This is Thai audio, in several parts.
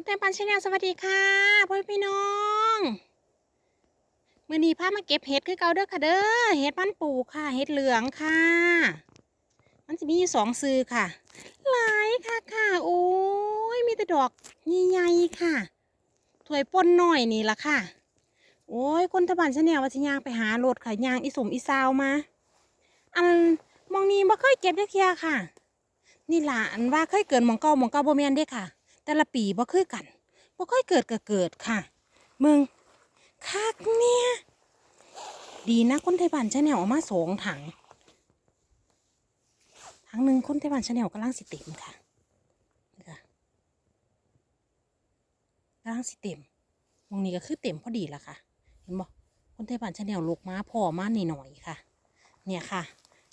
คนเต็มปันชาแนลสวัสดีค่ะพ่อพี่น้องมือนี้พามาเก็บเห็ดคือเก่าเด้อค่ะเด้อเห็ดมันปูค่ะ เห็ดเหลืองค่ะ มันจะมีอยู่สองซื้อค่ะ หลายค่ะค่ะ โอ้ยมีแต่ดอกใหญ่ๆค่ะถวยป่นหน่อยนี่ละค่ะ โอ้ยคนทบานชาแนลว่าจะย่างไปหารถค่ะย่างอีสมอีซาวมา อันมองนี้บ่เคยเก็บได้เคียค่ะ นี่ล่ะอันว่าเคยเกิดหมองเก่าหมองเก่าบ่แม่นเด้ค่ะ แต่ละปีบ่คือกันบ่ค่อยเกิดก็เกิดค่ะ มึงคักเนี่ย ดีนะคนไทยบ้านชาแนลเอามาสองถัง ถังหนึ่งคนไทยบ้านชาแนลกำลังสิเต็มค่ะค่ะกำลังสิเต็มมองนี้ก็คือเต็มพอดีละค่ะ เห็นบ่คนไทยบ้านชาแนลลูกม้าพอมานี่หน่อยค่ะ เนี่ยค่ะ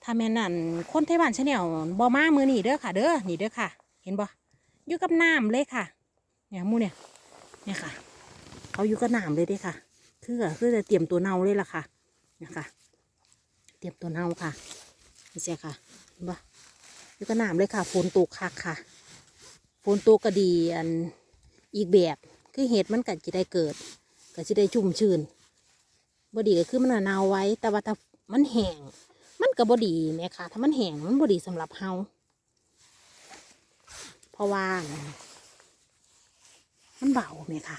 ถ้าแม่นนั่นคนไทยบ้านชาแนลบ่มามือนี่เด้อค่ะ เด้อนี่เด้อค่ะ เห็นบ่ อยู่กับน้ำเลยค่ะ เนี่ยมูเนี่ย เนี่ยค่ะ เขาอยู่กับน้ำเลยด้ค่ะ คือคือจะเตรียมตัวเน่าเลยล่ะค่ะเนี่ยค่ะเตรียมตัวเน่าค่ะนี่เสียค่ะเห็นปะอยู่กับน้ำเลยค่ะฝนตกคักค่ะฝนตกก็ดีอันอีกแบบคือเห็ดมันก็จะได้เกิดก็จะได้ชุ่มชื้นบอดีก็คือมันน่ะเน่าไว้ แต่ว่าถ้ามันแห้งมันก็บอดีเนี่ยค่ะ ถ้ามันแห้งมันบอดีสำหรับเฮา เพราะว่า มันเบาไหมค่ะ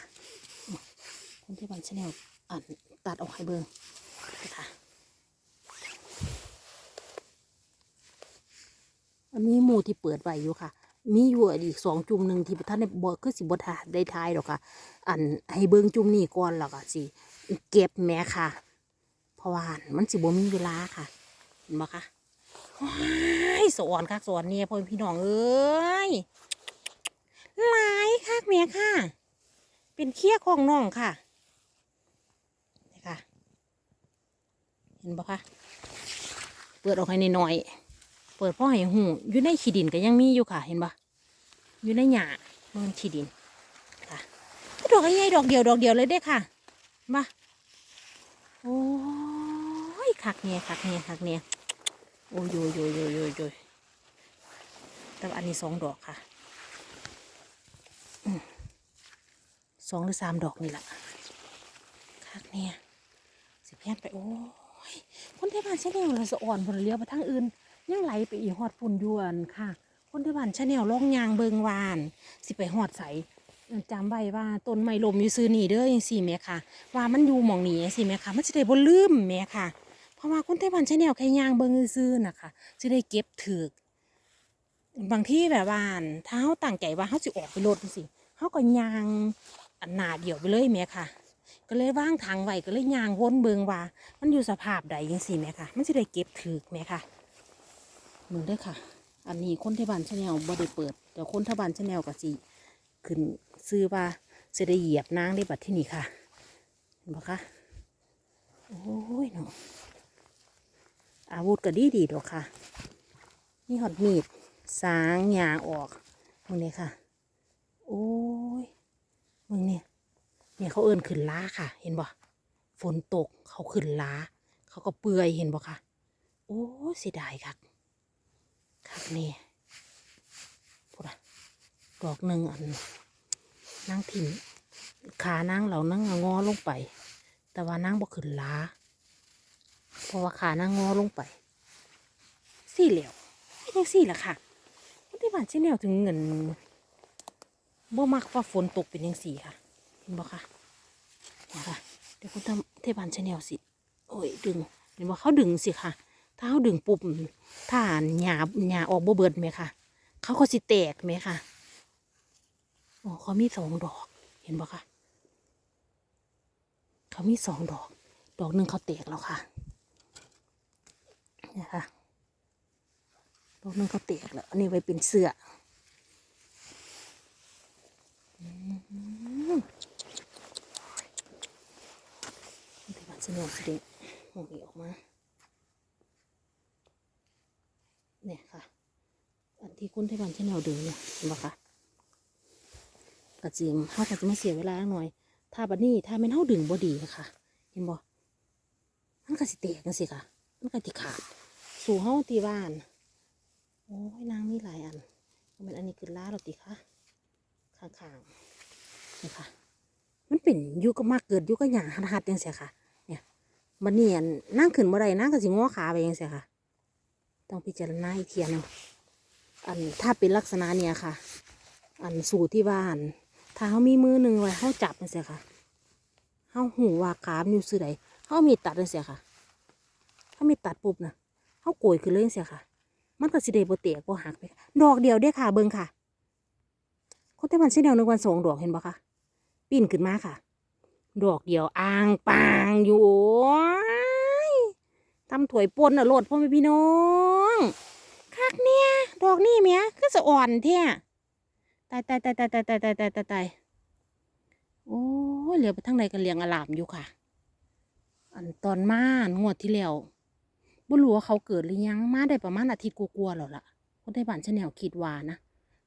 คนที่บันชแนลอ่านตัดออกให้เบิ่งนะคะอันนี้หมูที่เปิดไว้อยู่ค่ะ มีอยู่อีกสองจุ่มหนึ่งที่ท่านได้บอกคือสิบทาได้ทายหรอกค่ะ อันให้เบิ่งจุ่มนี้ก่อนแล้วก็สิเก็บแม่ค่ะ เพราะว่ามันสิบ่มีเวลาค่ะเห็นไหมคะว้ายสอนค่ะสอนเนี่ยพ่อพี่น้องเอ้ย หลายคักเมียค่ะ เป็นเคี้ยของน้องค่ะนี่ค่ะ เห็นปะคะเปิดออกให้หน่อยเปิดพ่อให้หูอยู่ในขี้ดินก็ยังมีอยู่ค่ะ เห็นปะอยู่ในหญ้ามันขี้ดินค่ะดอกใหญ่ดอกเดียวดอกเดียวเลยเด้ค่ะมาโอ้ยคักเนี่ยคักเนี่ยคักเนี่ยโอ้ยโยโยโยโยโยแต่อันนี้สองดอกค่ะ สองหรือสามดอกนี่แหละคักเนี่ยสิแพนไปโอ้ยคนที่บ้านชาแนลเราสะอ่อนผลเลี้ยวไปทางอื่นยังไหลไปอีหอดฝุ่นยวนค่ะ คนที่บ้านชาแนลล่องยางเบิงวาน สิไปหอดใสจำไว้ว่าต้นไม้ลมอยู่ซื้อนี่เด้อยังสี่แม่ค่ะ ว่ามันอยู่หมองนี้สิแม่ค่ะ มันจะได้บ่ลืมแม่ค่ะ เพราะว่าคนที่บ้านชาแนลแค่ยางเบิงซื้อนะคะจะได้เก็บถือกบางที่แบบว่าถ้าเขาตั้งใจว่าเขาจะออกไปรถสิเขาก็ยาง อันหนาเดี่ยวไปเลยแม่ค่ะ ก็เลยว่างทางไว้ก็เลยยางวนเบิงว่า มันอยู่สภาพใดยังสี่แม่ค่ะ มันจะได้เก็บถือแม่ค่ะมึงเด้อค่ะ อันนี้คนที่บ้านชาแนลบ่ได้เปิดแต่คนที่บ้านชาแนลก็สิขึ้นซื้อว่าจะได้เหยียบนางได้บัดที่นี่ค่ะเห็นปะคะโอ้ยเนาะอาวุธก็ดีดีดอกค่ะนี่หอดมีดสางหยางออกมึงเนี่ยค่ะ โอ้ มึงเนี่ยเนี่ยเขาเอินขึ้นล้าค่ะ เห็นบ่ฝนตกเขาขึ้นล้า เขาก็เปื่อยเห็นบ่ค่ะ โอ้เสียดายคักคักเนี่พูดอะดอกหนึ่งอันนั่งถิ่มขานั่งเหล่านั่งงอลงไป แต่ว่านั่งบ่ขึ้นล้า เพราะว่าขานั่งงอลงไป สี่เหลวยังสี่ละค่ะที่บ้านเช่นแนวถึงเงิน บ่มักว่าฝนตกเป็นยังสีค่ะ เห็นบ่ค่ะเห็นค่ะ เดี๋ยวคุณทำเทพานชาแนลสิ โอ้ยดึง เห็นบ่เขาดึงสิค่ะ ถ้าเขาดึงปุ๊บถ้าหยาหยาออกบ่เบิดไหมค่ะ เขาก็สิแตกไหมค่ะโอ้เขามีสองดอก เห็นบ่ค่ะ เขามีสองดอก ดอกหนึ่งเขาแตกแล้วค่ะเนี่ยค่ะดอกหนึ่งเขาแตกแล้ว อันนี้ไว้เป็นเสื้อ แต่ว่าจะเนี่ยสิเด็กมองอีออกมา เนี่ยค่ะ อันที่คุณไทยบ้านที่แนวเดินเนี่ยเห็นปะคะกระจิมเขาก็จะมาเสียเวลาหน่อย ถ้าบัดนี้ถ้าไม่เท่าดึงบอดีค่ะเห็นบ่มันก็สิเตกกันสิค่ะ มันก็ติขาด สู่ห้องตีบ้าน โอ้ยนางมีหลายอันมันอันนี้คือล้าเราติค่ะ ข้างๆนี่ค่ะ มันเป็นยู่กับมาเกิดยู่กับหยางหัดๆจังซี่ค่ะ เนี่ยบัดนี้อันนั่งขึ้นบ่ได้นั่งก็สิงอขาไปจังซี่ค่ะ ต้องพิจารณาอีกเทียนึงอันถ้าเป็นลักษณะเนี่ยค่ะ อันสู่ที่บ้าน ถ้าเขามีมือหนึ่งไว้เขาจับจังซี่ค่ะเขาหูว่าขามันอยู่ซื่อใดเขามีตัดจังซี่ค่ะเขามีตัดปุ๊บนะเขาโกยขึ้นเลยจังซี่ค่ะ มันก็สิได้บ่เตะบ่หักไป ดอกเดียวเด้ค่ะเบิ่งค่ะ คนแต่มันสิแนวนึงวันสองดอกเห็นบ่คะปีนขึ้นมาค่ะ ดอกเดียวอ่างปางอยู่โอ้ยทำถวยปนอะโลดพ่อแม่พี่น้องคักเนี่ยดอกนี่เมียคือสะอ่อนแท้ตายตายตายตายตายตายตายตายตายตายโอ้เหลือไปทางใดกันเลี้ยงอลามอยู่ค่ะ อันตอนมางวดที่แล้วบ่รู้ว่าเขาเกิดหรือยังมาได้ประมาณอาทิตย์กลัวๆแล้วล่ะคนไทยบ้านชาแนลคิดว่านะ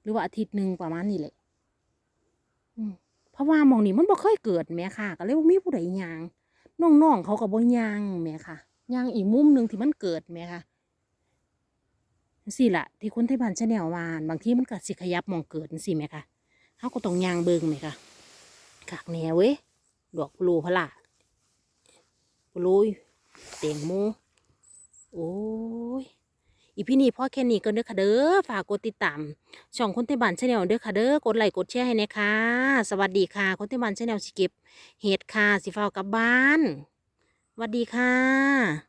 หรือว่าอาทิตย์หนึ่งประมาณนี้แหละ เพราะว่ามองนี้มันบ่เคยเกิดแม่ค่ะ ก็เลยบ่ามีผู้ใดยางน้องๆเขาก็บ่ยางแม่ค่ะยางอีกมุมหนึ่งที่มันเกิดแม่ค่ะจังซี่ล่ะที่คนไทยบ้านชาแนลว่าบางทีมันก็สิขยับมองเกิดจังซี่แม่ค่ะเฮาก็ต้องยางเบิ่งแม่ค่ะคักแนวเว้ยดอกพลูพละพลูยเต็งโมโอ้ย อีพี่นี่พ่อแค่นี้ก็เด้อค่ะเด้อฝากกดติดตามช่องคนเทบันชาแนลเด้อค่ะเด้อกดไลค์กดแชร์ให้นะคะสวัสดีค่ะ คนเทบันชาแนลสิเก็บเห็ดค่ะสิฟ้ากลับบ้านสวัสดีค่ะ